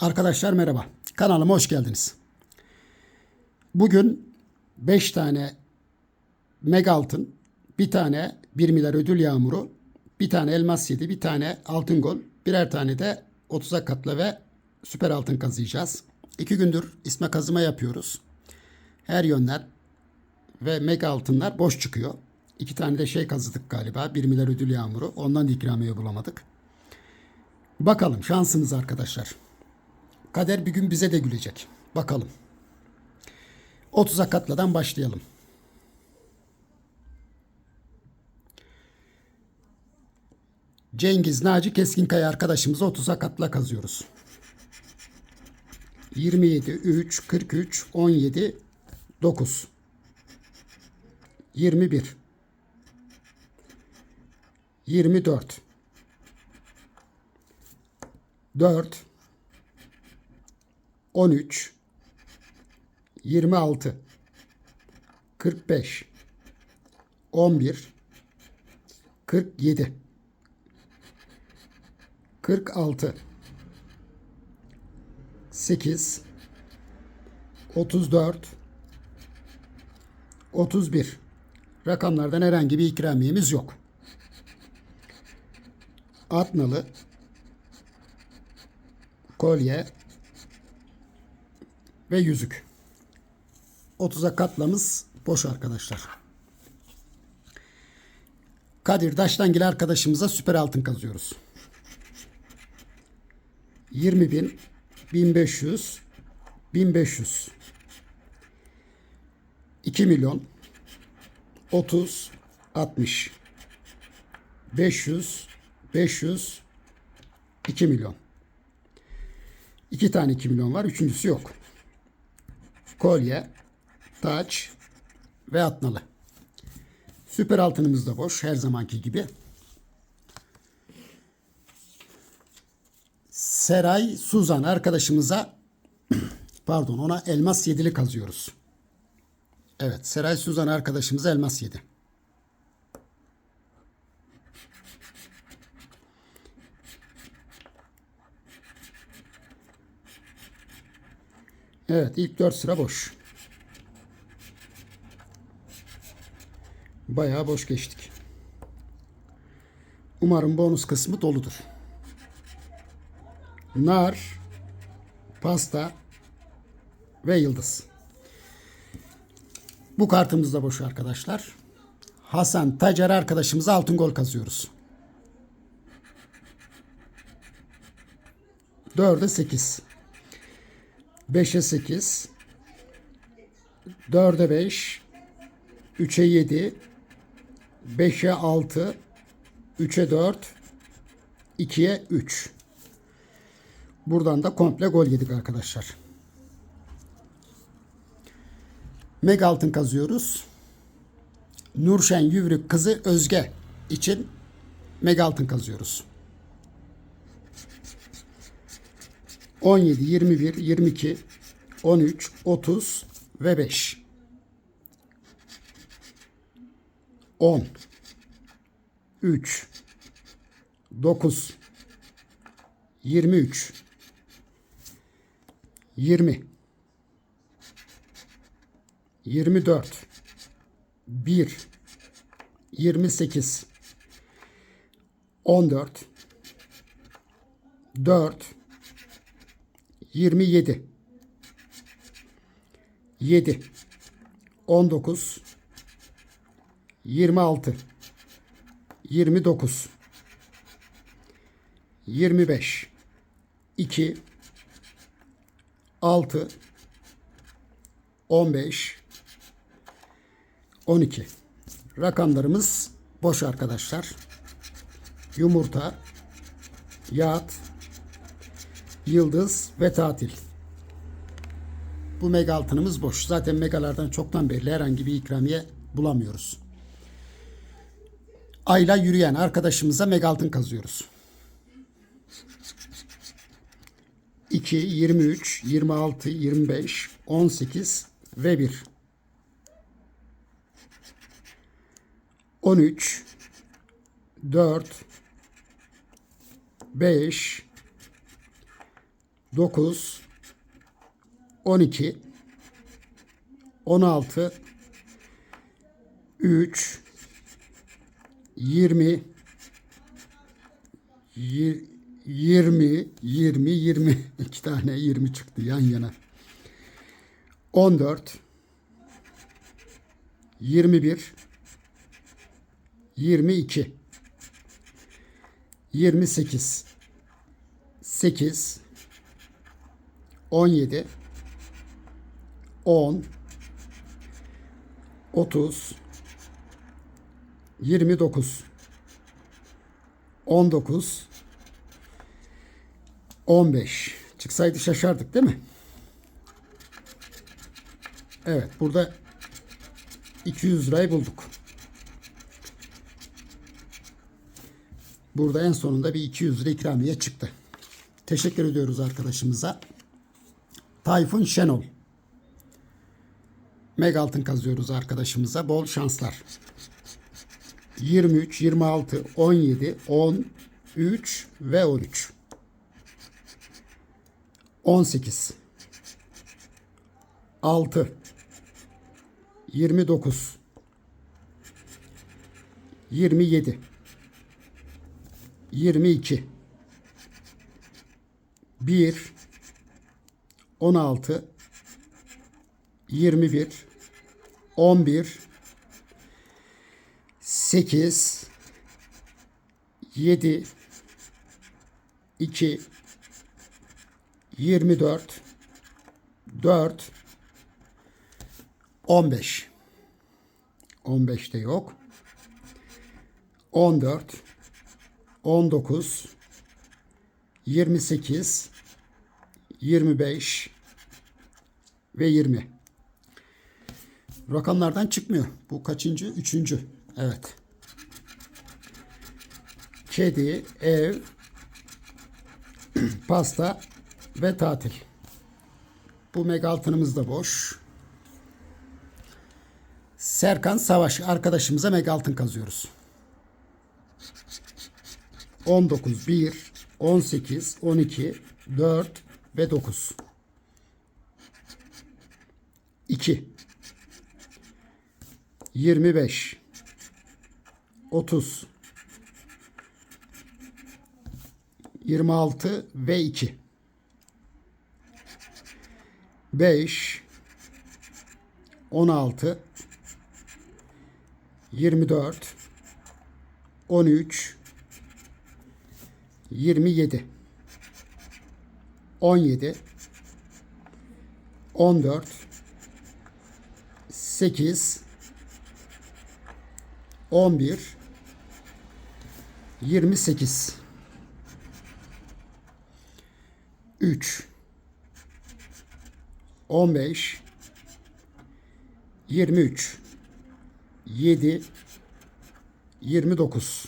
Arkadaşlar merhaba. Kanalıma hoş geldiniz. Bugün 5 tane mega altın, bir tane 1 milyar ödül yağmuru, bir tane elmas 7, bir tane altın gol, birer tane de 30'a katla ve süper altın kazıyacağız. 2 gündür isme kazıma yapıyoruz. Her yönden ve mega altınlar boş çıkıyor. İki tane de şey kazıdık galiba. 1 milyar ödül yağmuru. Ondan da ikramiye bulamadık. Bakalım şansınız arkadaşlar. Kader bir gün bize de gülecek. Bakalım. 30'a katladan başlayalım. Cengiz Naci Keskinkaya arkadaşımıza 30'a katla kazıyoruz. 27, 3, 43, 17, 9. 21. 24. 4. 13 26 45 11 47 46 8 34 31 rakamlardan herhangi bir ikramiyemiz yok. Atnalı kolye ve yüzük. 30'a katlamız boş arkadaşlar. Kadir Daştangil arkadaşımıza süper altın kazıyoruz. 20 bin, 1500, 1500, 2 milyon, 30, 60, 500, 500, 2 milyon. İki tane 2 milyon var. Üçüncüsü yok. Kolye, taç ve atnalı. Süper altınımız da boş. Her zamanki gibi. Seray Suzan arkadaşımıza pardon ona elmas yedili kazıyoruz. Evet Seray Suzan arkadaşımıza elmas yedi. Evet ilk 4 sıra boş. Bayağı boş geçtik. Umarım bonus kısmı doludur. Nar, pasta ve yıldız. Bu kartımız da boş arkadaşlar. Hasan Tacar arkadaşımıza altın gol kazıyoruz. 4'e 8. 5'e 8 4'e 5 3'e 7 5'e 6 3'e 4 2'ye 3 Buradan da komple gol yedik arkadaşlar. Meg altın kazıyoruz. Nurşen Yüvrük kızı Özge için meg altın kazıyoruz. 17, 21, 22, 13, 30 ve 5. 10, 3, 9, 23, 20, 24, 1, 28, 14, 4, 27 7 19 26 29 25 2 6 15 12 rakamlarımız boş arkadaşlar. Yumurta, yağıt, yıldız ve tatil. Bu mega altınımız boş. Zaten megalardan çoktan belli herhangi bir ikramiye bulamıyoruz. Ayla yürüyen arkadaşımıza mega altın kazıyoruz. 2, 23, 26, 25, 18 ve 1. 13, 4, 5, 9 12 16 3 20 Yi- 20 20 20 iki tane 20 çıktı yan yana. 14 21 22 28 8 17 10 30 29 19 15 çıksaydı şaşardık değil mi? Evet burada 200 lirayı bulduk. Burada en sonunda bir 200 lira ikramiye çıktı. Teşekkür ediyoruz arkadaşımıza. Tayfun Şenol. Meg altın kazıyoruz arkadaşımıza. Bol şanslar. 23, 26, 17, 13 ve 13. 18 6 29 27 22 1 16 21 11 8 7 2 24 4 15 15 de yok. 14 19 28 25 ve 20. Rakamlardan çıkmıyor. Bu kaçıncı? Üçüncü. Evet. Kedi, ev, pasta ve tatil. Bu meg altınımız da boş. Serkan Savaş arkadaşımıza meg altın kazıyoruz. 19, 1, 18, 12, 4 ve 9. 2 25 30 26 ve 2 5 16 24 13 27 17 14 8 11 28 3 15 23 7 29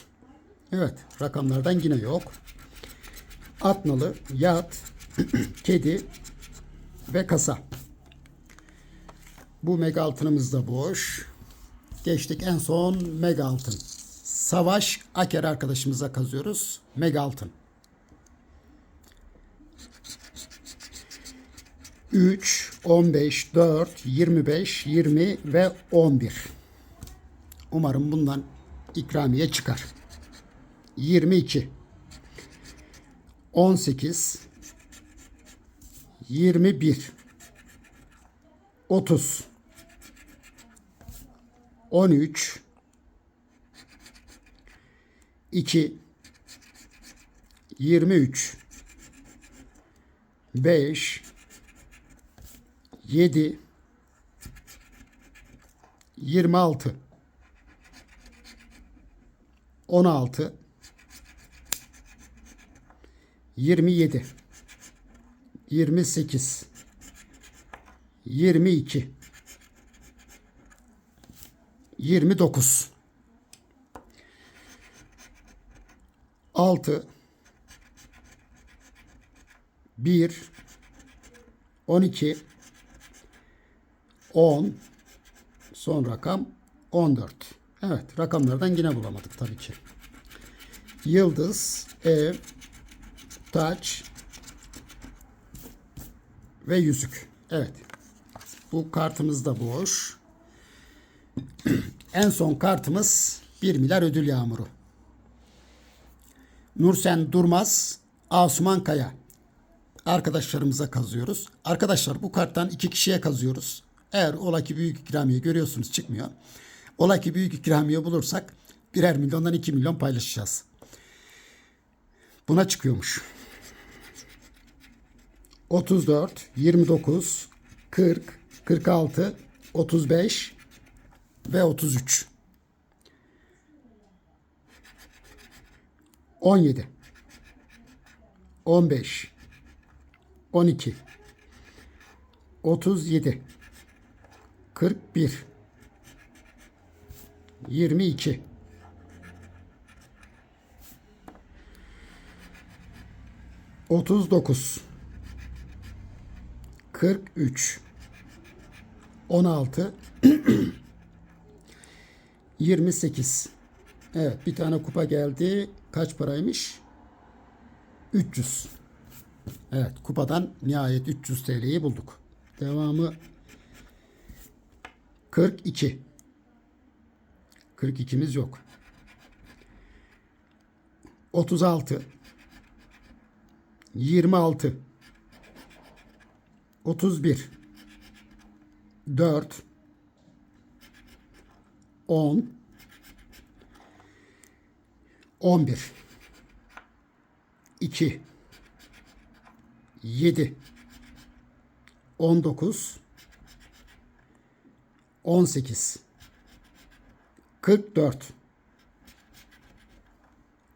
Evet rakamlardan yine yok. Atnalı, yat, kedi ve kasa. Bu mega altınımız da boş. Geçtik en son mega altın. Savaş Aker arkadaşımıza kazıyoruz. Mega altın. 3, 15, 4, 25, 20 ve 11. Umarım bundan ikramiye çıkar. 22 18 21 30 13 2 23 5 7 26 16 27 28 22 29 6 1 12 10 son rakam 14. Evet rakamlardan yine bulamadık tabii ki. Yıldız, ev, taç, ve yüzük. Evet. Bu kartımız da boş. en son kartımız 1 milyar ödül yağmuru. Nursen Durmaz, Asuman Kaya. Arkadaşlarımıza kazıyoruz. Arkadaşlar bu karttan iki kişiye kazıyoruz. Eğer ola ki büyük ikramiye görüyorsunuz çıkmıyor. Ola ki büyük ikramiye bulursak birer milyondan 2 milyon paylaşacağız. Buna çıkıyormuş. 34, 29, 40, 46, 35 ve 33. 17 15 12 37 41 22 39 43 16 28 Evet bir tane kupa geldi. Kaç paraymış? 300. Evet kupadan nihayet 300 TL'yi bulduk. Devamı 42. 42'miz yok. 36 26 31 4 10 11 2 7 19 18 44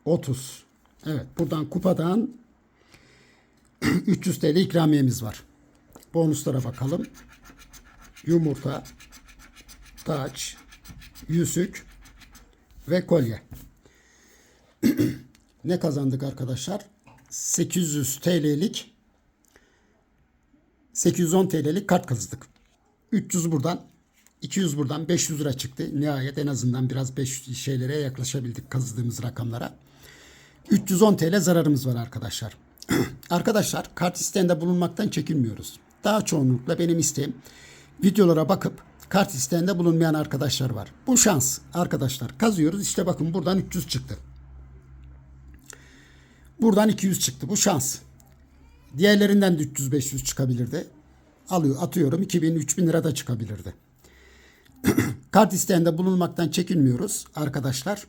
30 Evet buradan kupadan 300 TL ikramiyemiz var. Bonuslara bakalım. Yumurta, taç, yüzük ve kolye. ne kazandık arkadaşlar? 800 TL'lik 810 TL'lik kart kazandık. 300 buradan 200 buradan 500 lira çıktı. Nihayet en azından biraz 500 şeylere yaklaşabildik kazıdığımız rakamlara. 310 TL zararımız var arkadaşlar. arkadaşlar kart isteğinde bulunmaktan çekinmiyoruz. Daha çoğunlukla benim isteğim videolara bakıp kart isteğinde bulunmayan arkadaşlar var. Bu şans arkadaşlar. Kazıyoruz işte bakın buradan 300 çıktı. Buradan 200 çıktı. Bu şans. Diğerlerinden de 300-500 çıkabilirdi. Alıyor, atıyorum 2000-3000 lira da çıkabilirdi. Kart isteğinde bulunmaktan çekinmiyoruz arkadaşlar.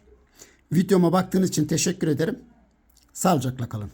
Videoma baktığınız için teşekkür ederim. Sağlıcakla kalın.